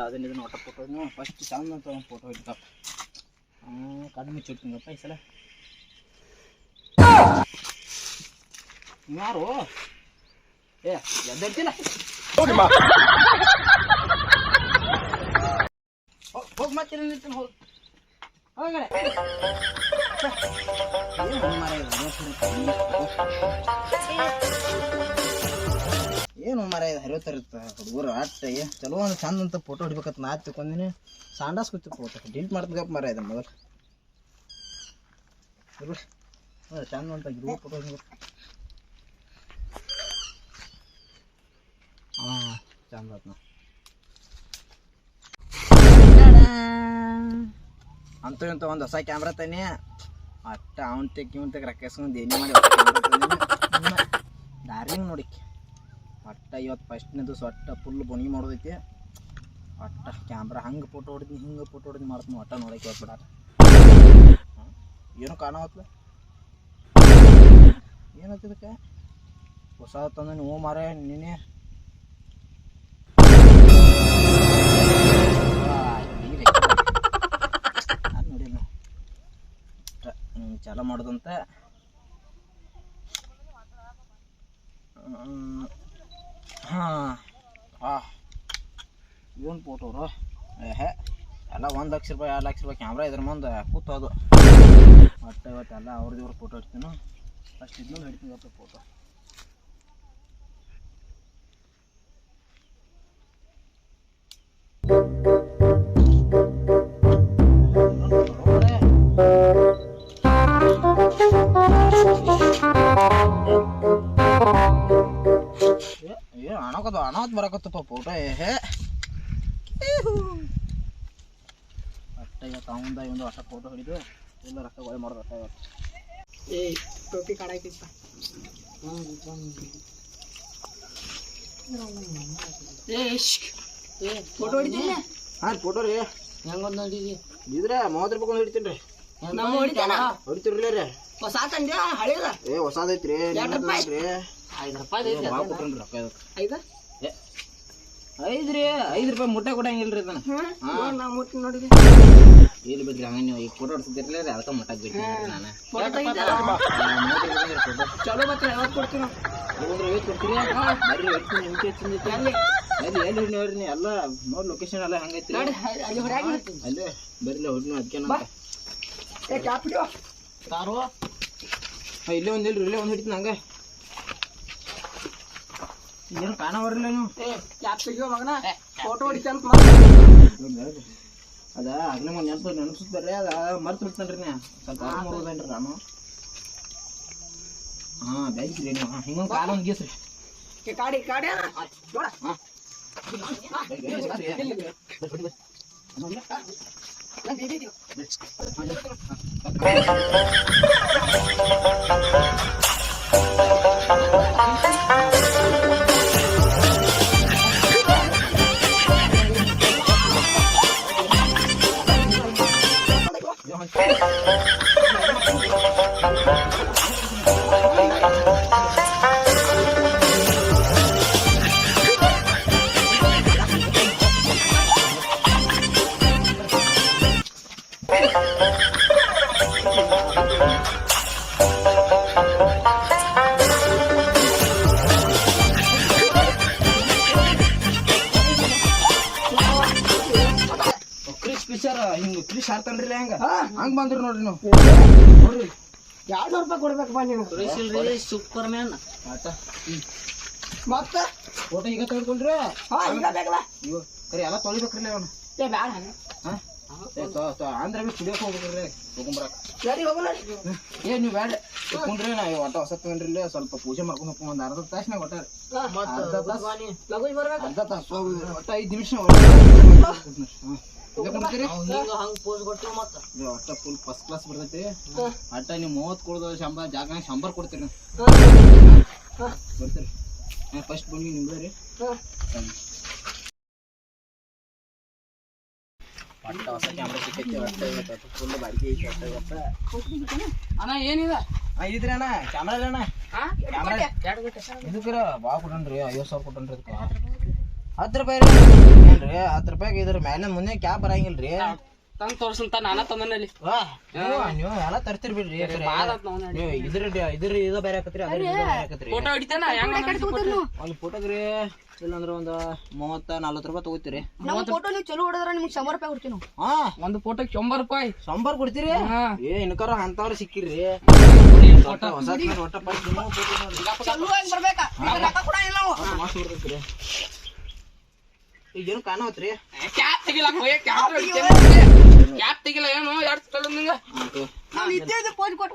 ಅದನ್ನ ಇದನ್ನ ಒಟ್ಟ ಫೋಟೋ ಫಸ್ಟ್ ಚಂದ ಅಂತ ಒಂದು ಫೋಟೋ ಹಿಡ್ತಾವ ಕಡಿಮೆ ಚುಟ್ಟಿಂಗಪ್ಪ ಈ ಸಲ. ಯಾರು? ಏ ಎದ್ದಿಲ್ಲ ಹೋಗಿ ಮತ್ತೆ ನಿಲ್ತೀನಿ ಹೋಗಿ. ಹೋಗಡೆ ಏನು ಮರ ಇದು ಹುಡುಗರು ಆಟ ಚಲೋ ಒಂದು ಚಂದ ಅಂತ ಫೋಟೋ ಹೊಡಿಬೇಕಂತ ನಾ ತಿಳ್ಕೊಂಡಿನಿ. ಸಾಂಡಾಸ್ ಕೂತಿ ಫೋಟೋ ಡಿಲೀಟ್ ಮಾಡ್ತಗಪ್ಪ ಮರ ಇದೆ ಮೊದಲು. ಚಂದ ಅಂತ ಗ್ರೂಪ್ ಫೋಟೋ ಅಂತೂ ಇಂತ ಒಂದು ಹೊಸ ಕ್ಯಾಮ್ರಾ ತಾನೆ ಅಟ್ಟ, ಅವನ್ ತೆಗ್ ಇವನ್ ತೆಗ್ ರೊಕ್ಕಿಸ್ಕೊಂಡು ಏನೇ ಮಾಡಿ ಡಾರ್ಲಿಂಗ್ ನೋಡಿ ಒಟ್ಟ ಇವತ್ತು ಫಸ್ಟ್ನೇದು ಒಟ್ಟ ಫುಲ್ ಬೊನಿ ಮಾಡೋದೈತಿ. ಅಟ್ಟ ಕ್ಯಾಮ್ರಾ ಹಂಗೆ ಫೋಟೋ ಹೊಡಿದ್ನಿ, ಹಿಂಗೆ ಫೋಟೋ ಹೊಡಿದ್ನಿ ಮಾಡ್ತೀನಿ ಒಟ್ಟ ನೋಡಕ್ಕೆ ಹೋಗ್ಬಿಡ ಏನು ಕಾಣವತ್ಲ ಏನತ್ತಿದಕ್ಕೆ ಹೊಸ ತಂದ ನೀವು ಮಾರೇ ನೀನೆ ಅದು ನೋಡಿ ನಾವು ಚಾಲ ಮಾಡೋದಂತ. ಹಾಂ. ಹಾಂ ಅವರು ಫೋಟೋರು ಏಹೆ. ಎಲ್ಲ ಒಂದು ಲಕ್ಷ ರೂಪಾಯಿ, ಎರಡು ಲಕ್ಷ ರೂಪಾಯಿ ಕ್ಯಾಮ್ರಾ ಇದ್ರ ಮುಂದೆ ಕೂತು ಅದು. ಮತ್ತೆ ಇವತ್ತೆಲ್ಲ ಅವ್ರದ್ದು ಇವ್ರ ಫೋಟೋ ಇಡ್ತೀನಿ. ಫಸ್ಟ್ ಇದ್ಮೇಲೆ ಹಿಡ್ತೀನಿ ಫೋಟೋ ಅಣವತ್ ಬರಕತ್ತಪ್ಪ ಫೋಟೋ ಏಹೇ. ಅಟ್ಟ ಇವತ್ತು ಅವಂದ ಒಂದು ಹೊಸ ಫೋಟೋ ಹಿಡಿದು ಎಲ್ಲ ರೊಕ್ಕ ಗೊಳೆ ಮಾಡೋದು ಅಟ್ಟ ಇವತ್ತು ಏ ಟೋಪಿ ಫೋಟೋ ಹೊಡಿತೀನಿ ಹಾಂ ಫೋಟೋ ರೀ. ಹೆಂಗೊಂದು ನೋಡಿದಿ? ಇದ್ರೆ ಮೂವತ್ತು ರೂಪಾಯಿ ಒಂದು ಹಿಡಿತೀನಿ ರೀ. ನಮ್ಮ ಹೊಡಿತಾನ ಹೊಡಿತಿರ್ಲಿ ರೀ. ಹೊಸ ತಂದ್ಯಾ? ಹಳೇದ? ಏ ಹೊಸದೈತ್ರಿ. ಐದು ರೂಪಾಯಿ ಐದ? ಐದು ರೀ ಐದು ರೂಪಾಯಿ ಮುಟ್ಟ ಕೊಡಂಗಿಲ್ಲ ರೀ ಇದನ್ನ. ಹ್ಮ್ ನಾ ಮುಟ್ಟಿ ನೋಡಿದಿ? ಇಲ್ಲಿ ಬಿಡ್ರಿ ಹಂಗ ನೀವು ಈಗ ಫೋಟೋ ಹೊಡ್ಸಿದ್ದಿರ್ಲಿ ರೀ ಅದಕ್ಕೆ ಮುಟ್ಟಕ್ಕೆ ನಾನು. ಚಲೋ ಯಾವತ್ತು ನಾವು ಕೊಡ್ತೀರಿ? ಬರ್ರಿ ನಿಮ್ಗೆ ಹೆಚ್ಚಿಂದ ಅಲ್ಲಿ ಎಲ್ಲಿ? ನೋಡ್ರಿ ನೀ ಎಲ್ಲ ನೋಡಿ ಲೊಕೇಶನ್ ಎಲ್ಲ ಹಂಗೈತಿ ನೋಡಿ ಅಲ್ಲಿ ಹೊರಗೆ ಇರ್ತೀನಿ ಅಲ್ಲೇ ಬರ್ಲಿ ಹೊಡಿ ಅದಕ್ಕೆ ಏ ಕ್ಯಾಪ್ ಹಿಡಿಯೋ ಕಾರು? ಇಲ್ಲೇ ಒಂದು ಇಲ್ರಿ ಇಲ್ಲೇ ಒಂದು ಹಿಡಿತೀನಿ ಹಂಗೆ. ಏನು ಕಾಣ ಬರಲಿಲ್ಲ ನೀವು ಮಗನ? ಫೋಟೋ ಹೊಡಿತಂತ ಅದ ಆಗ್ಲೇ ಮನೆ ನೆನಪು ನೆನಪಿಸ್ತಾರೆ ಅದ ಮರ್ತು ಬಿಡ್ತಾನ್ರಿ ನಾ. ಸ್ವಲ್ಪ ಆರಾಮ ನಾನು. ಹಾ ಬ್ಯಾಗ್ರಿ ನೀವು. ಹಿಂಗೊಂದು ಕಾಲ ಒಂದು ಗೀಸ್ರಿ. ಕಾಡಿ ಕಾಡಿ ನೋಡ. ಕ್ರಿಶ್ ಹಿಂಗ ಹಂಗ? ಹೆಂಗ ಹಂಗ ಬಂದ್ರಿ ನೋಡ್ರಿ ನೀವು. ನೋಡ್ರಿ. ಎರಡು ನೂರು ರೂಪಾಯಿ ಕೊಡ್ಬೇಕಪ್ಪ ನೀವು. ಸೂಪರ್ ಮ್ಯಾನ್ ಆಟ ಮತ್ತೆ? ಫೋಟೋ ಈಗ ತೆಗೆದುಕೊಂಡ್ರಿ ಹಾ ಈಗ ಬೇಕಲ್ಲ. ಇವ ಕರಿ ಎಲ್ಲ ತೊಳಿಬೇಕ್ರಿ ಅವನು. ಏ ಬ್ಯಾಡ. ಹಾ? ಆಂಧ್ರ ಬಿ ಕುಡಿಯೋಕೆ ಹೋಗ್ಬೇಕ್ರಿ ತಗೊಂಬರಕ. ಸರಿ ಹೋಗಲ್ಲ? ಏ ನೀವು ಬೇಡ ಕುಂಡ್ರಿ ನಾ ಒಟ್ಟ ಹೊಸ ಸ್ವಲ್ಪ ಪೂಜೆ ಮಾಡ್ಕೊಂಡು ಹೋಗ್ಕೊಂಡು ಒಂದು ಅರ್ಧ ತಾಸ್ನಾಗ ಒಟ್ಟ ಅರ್ಧ ತಾಸು ಅರ್ಧ ತಾಸು ಒಟ್ಟ ಐದು ನಿಮಿಷ ಒಟ್ಟ ಫುಲ್ ಫಸ್ಟ್ ಕ್ಲಾಸ್ ಬರ್ತೈತಿ. ಅಟ್ಟ ನೀವು ಮೂವತ್ತು ಕೊಡೋದು ಶಂಬರ್ ಜಾಗ ಶಂಬರ್ ಕೊಡ್ತೀರಿ ಬರ್ತೀರಿ. ಫಸ್ಟ್ ಬಂದು ನಿಮ್ದು ರೀ ಒಟ್ಟ ಹೊಸ ಕ್ಯಾಮ್ರಾ ಸಿಕ್ಕೈತಿ ಒಟ್ಟ ಇವತ್ತು ಫುಲ್ ಬಾಡಿಗೆ ಐತಿ ಒಟ್ಟ ಇವತ್ತ ಅಣ್ಣ ಏನಿದೆ? ಇದ್ರಿ ಅಣ್ಣ ಕ್ಯಾಮ್ರಾ ಅಣ್ಣ. ಹಾ? ಕ್ಯಾಮ್ರಾ ಎರಡು ಗಂಟೆ ಇದಕ್ಕಿರ ಭಾಳ ಕೊಟ್ಟನ್ರಿ ಐವತ್ತು ಸಾವಿರ ಕೊಟ್ಟನ್ರಿ ಇದಕ್ಕೆ. ಹತ್ತು ರೂಪಾಯಿ ರೀ ಹತ್ತು ರೂಪಾಯಿಗೆ ಇದ್ರ ಮೇಲೆ ಮುಂದೆ ಕ್ಯಾಬ್ ಬರಂಗಿಲ್ರಿ. ತಂದ್ ತೋರ್ಸಂತ ನಾನ ತಂದನಲ್ಲಿ ನೀವು ಎಲ್ಲ ತರ್ತಿರ್ ಬಿಡ್ರಿ ನೀವು ಇದ್ರ ಇದ್ರ ಇದ ಬೇರೆ ಹಾಕತ್ರಿ ಅದ್ರ ಬೇರೆ ಆಕತ್ರಿ ಫೋಟೋ ಹಿಡಿತಾನ ಒಂದು ಫೋಟೋಗ್ರಿ ಇಲ್ಲಾಂದ್ರ ಒಂದು ಮೂವತ್ತ ನಲ್ವತ್ತು ರೂಪಾಯಿ ತಗೋತೀರಿ ಫೋಟೋ ನೀವು ಚಲೋ ಹೊಡೆದ್ರ ನಿಮ್ಗೆ ಶಂಬರ್ ರೂಪಾಯಿ ಕೊಡ್ತೀನಿ ಹಾ ಒಂದು ಫೋಟೋಕ್ಕೆ ಒಂಬರ್ ರೂಪಾಯಿ ಶಂಬರ್ ಕೊಡ್ತೀರಿ ಹಾ. ಏ ಇನ್ಕಾರ ಅಂತವ್ರ ಸಿಕ್ಕಿರಿ ಒಟ್ಟ ಹೊಸ ಆಗಿ ಬರ್ಬೇಕಾ ಮಸ್ತ್ ಬರ್ತೈತ್ರಿ ಈಗ ಏನು ಕಾಣವತ್ರಿ ಕ್ಯಾಪ್ ತೆಗಿಲ್ಲ ಕ್ಯಾಪ್ ಕ್ಯಾಪ್ ತೆಗಿಲ್ಲ ಏನು? ಎರಡು ತಲೆ ನಿಂಗ. ನಾವು ಇದ್ದೇವೆ ಪೋಜ್ ಕೊಟ್ಟು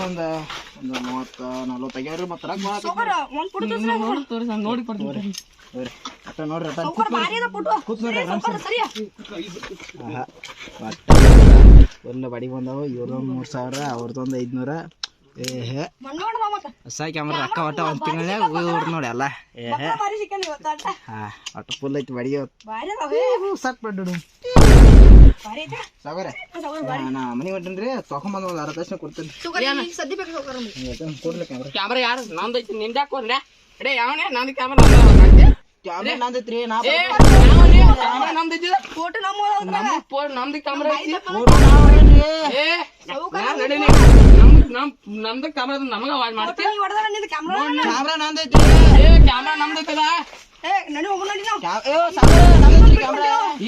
ಒಂದು ಬಡಿ ಮೂವತ್ತ ನಲ್ವತ್ತು ಆಗ್ಯಾವ್ರಿ ಮತ್ತೆ ನೋಡಿ ಕೊಡ್ತೀನಿ ನೋಡ್ರಿ ಅಟ್ಟ ಅಟ್ಟ ಕೂತ್ ಒಟ್ಟ ಒಂದು ಬಡಿಗೆ ಬಂದವು. ಇವ್ರದ್ದು ಒಂದು ಮೂರು ಸಾವಿರ ಅವ್ರದ್ದೊಂದು ಐದ್ನೂರ. ಏ ಹೇ ಮಣ್ಣೋಡ ಮತ್ತೆ. ಹೊಸ ಕ್ಯಾಮ್ರಾ ಅಕ್ಕ ಒಟ್ಟ ಒಂದು ತಿಂಗಳೇ ಹೋಗಿ ನೋಡಿ ಅಲ್ಲ ಏ ಹೇ ಮಕ್ಕಳ ಭಾರಿ ಸಿಕ್ಕಲ್ಲ ಇವತ್ತು ಅಟ್ಟ ಹಾ ಒಟ್ಟ ಫುಲ್ ಐತಿ ಅದಾವೆ. ಸಾಕು ಬಿಡು ಸಾಗರೆ. ನಾ ತೊಗೊಂಬಂದು ಒಂದು ಅರ್ಧ ತಕ್ಷಣ ಕೊಡ್ತೇನೆ ಕೊಡ್ಲಿ ಕ್ಯಾಮ್ರಾ ಕ್ಯಾಮ್ರಾ ಯಾರು? ನಂದು ಐತಿ ನಿಂದ ಯಾವನೇ? ನಂದು ಕ್ಯಾಮ್ರಾ ಕ್ಯಾಮ್ರಾ ನಂದೈತ್ರಿ ನಾ ಕ್ಯಾಮ್ರಾ ನಮ್ದು ಐತಿ ಫೋಟೋ ನಮ್ಮ ನಮ್ಮ ಫೋನ್ ನಮ್ದು ಕ್ಯಾಮ್ರಾ ಐತಿ. ಏ ನಡೀನಿ. ನಮ್ ನಮ್ದು ಕ್ಯಾಮ್ರಾ ನಮಗ ಅವಾಜ್ ಮಾಡ್ತೀವಿ ಕ್ಯಾಮ್ರಾ ಕ್ಯಾಮ್ರಾ ಏ ಕ್ಯಾಮ್ರಾ ನಮ್ದು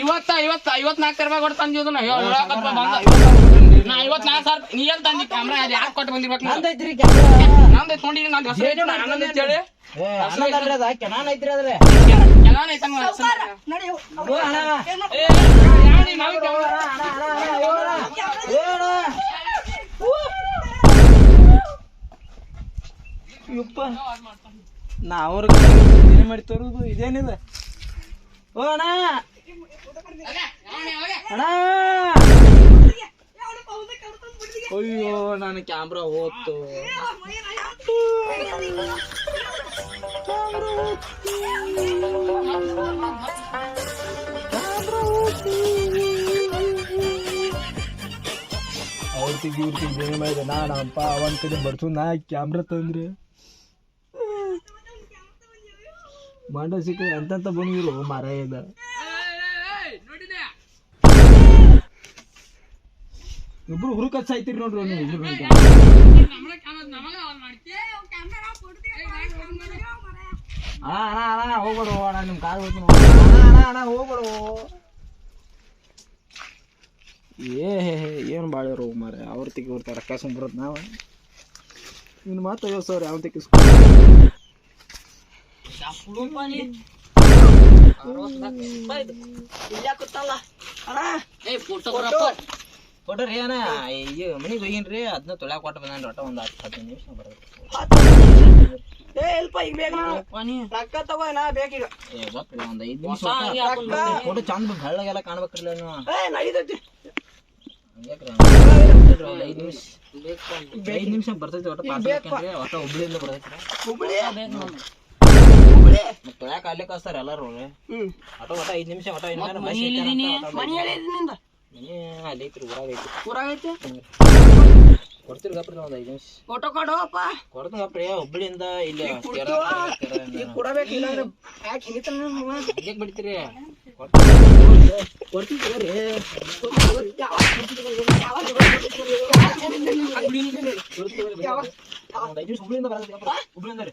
ಇವತ್ತ ಇವತ್ತ ಐವತ್ನಾಲ್ಕು ಸಾವಿರ ಕೊಟ್ಟು ತಂದಿದ್ದು ನಾ. ಐವತ್ನಾಲ್ಕು ಸಾವಿರ ನೀ ಎಲ್ಲಿ ತಂದಿ? ಕ್ಯಾಮ್ರಾ ಅದು ಯಾಕೆ ಕೊಟ್ಟು ಬಂದಿರ್ಬೇಕು ನಂದ ನಂದೈತ್ರಿ ಕ್ಯಾಮ್ರಾ ನಂದು ಐತ್ ನೋಡಿ ನಾನು ಹೆಸರು ಹೇಳಿ ಕೆನಾನ್ ಐತ್ರಿ ಅದ್ರಿ ಕೆನಾನ್ ಐತ ನನ್ನ ಹೆಸರು. ನಡಿ ಓ ಅಣ್ಣ ಏನ್ ಮಾಡ್ತಿ? ಏ ಯಾವ್ದು ನಾವು ಕ್ಯಾಮ್ರಾ? ಅಣ್ಣ ಅಣ್ಣ ಅಣ್ಣ ಏ ಅಣ್ಣ ಏ ಅಣ್ಣ ಯಪ್ಪ. ನಾ ಅವ್ರಿಗೆ ಏನು ಮಾಡಿ ತರೋದು? ಇದೇನಿಲ್ಲ ಓ ಅಣ್ಣ. ಅಣ್ಣ. ಅಯ್ಯೋ ನಾನು ಕ್ಯಾಮ್ರಾ ಹೋತು ಅವ್ರಿಗೆ ಇವ್ರಿಗೆ ಬೇರೆ ಮಾಡಿದೆ? ನಾನು ಅಪ್ಪ ಅವನ ಕಡೆ ಬರ್ತು ನಾ ಕ್ಯಾಮ್ರಾ ತಂದ್ರೆ. ಮಂಡ ಸಿಕ್ಕ ಅಂತ ಬಂದಿರು ಮರ ಇದ ಇಬ್ರು ಹುರುಕ ಸಾಯ್ತಿರಿ ನೋಡ್ರಿ ನೀವು ಇಬ್ರು ಅಣ್ಣ ಅಣ್ಣ ಅಣ್ಣ ಹೋಗ್ಬೇಡು ಅಣ್ಣ ನಿಮ್ಮ ಕಾರ್ ಹೋಗ್ತು ಅಣ್ಣ ಅಣ್ಣ ಹೋಗ್ಬೇಡು ಏ ಏನು ಬಾಳಿರು ಮಾರೆ ಅವ್ರ ತಿಕ್ಕಿ ಬರ್ತಾರೆ ರೊಕ್ಕ ಸುಂಬರತ್ ನಾವು. ಇನ್ನು ಮತ್ತೆ ಐವತ್ತು ಸಾವಿರ ಯಾವ ತಿಕ್ಕಿ ಏ ಫೋಟೋ ಬರಪ್ಪ ಫೋಟೋ ರೀ ಅಣ್ಣ ಈಗ ಮನೆಗೆ ಹೋಗಿನ್ರಿ ಅದನ್ನ ತೊಳ್ಯಾಕ ಕೊಟ್ಟು ಬಂದಾನ ಒಟ್ಟ ಒಂದು ಹತ್ತು ಹದಿನೈದು ನಿಮಿಷ ಬರೋದು ಏ ಇಲ್ಪ ಈಗ ಬೇಗ ರೊಕ್ಕ ತಗೋ ನಾ ಬೇಕೀಗ ಏ ಗೊತ್ತಿಲ್ಲ ಒಂದು ಐದು ನಿಮಿಷ ಫೋಟೋ ಚಂದ ಬೆಳ್ಳಗೆಲ್ಲ ಕಾಣ್ಬೇಕ್ರಲ್ಲ ನೀವು ಏ ನಡೀತೈತಿ ಐದ್ ನಿಮಿಷ ಬರ್ತೈತಿ ಒಟ್ಟ ಪಾಸ್ ಹಾಕ್ಯಂಡ್ರಿ ಒಟ್ಟ ಹುಬ್ಳಿಯಿಂದ ಬರ್ತೈತಿ ಹುಬ್ಳಿ ತೊಳ್ಯಾಕ ಅಲ್ಲೇ ಕಳ್ಸ್ತಾರ ಎಲ್ಲಾರು ಐದ್ ನಿಮಿಷ ಒಟ್ಟ ಮನಿ ನಿಮಿಷ ಮನಿ ಅಲ್ಲಿ ಐತ್ರಿ ಊರಾಗ ಐತಿ ಊರಾಗೈತಿ? ಕೊಡ್ತೀರಿ ಗಪ್ರಿ ಒಂದ್ ಐದ್ ನಿಮಿಷ. ಫೋಟೋ ಕೊಡೋಪ್ಪ ಕೊಡ್ತೀನಿ ಗಪ್ರಿ ಹುಬ್ಳಿಯಿಂದ ಇಲ್ಲಿ ಕೊಡಬೇಕು ಇಲ್ಲಾಂದ್ರೆ ಯಾಕೆ ಹಿಂಗಿತ್ತ ಹಂಗ್ಯಾಕ್ ಬಿಡ್ತೀರಿ? ಕೊಡ್ತೀನಿ ಕೊಡ್ತೀನಿ ತಗೋರಿ ಹುಬ್ಳಿಯಿಂದ ಹೇಳಿ. ಯಾವ? ಒಂದ್ ಐದು ನಿಮಿಷ ಹುಬ್ಳಿಯಿಂದ ಬರ್ತೈತಿ ಹುಬ್ಳಿಯಿಂದ ರೀ.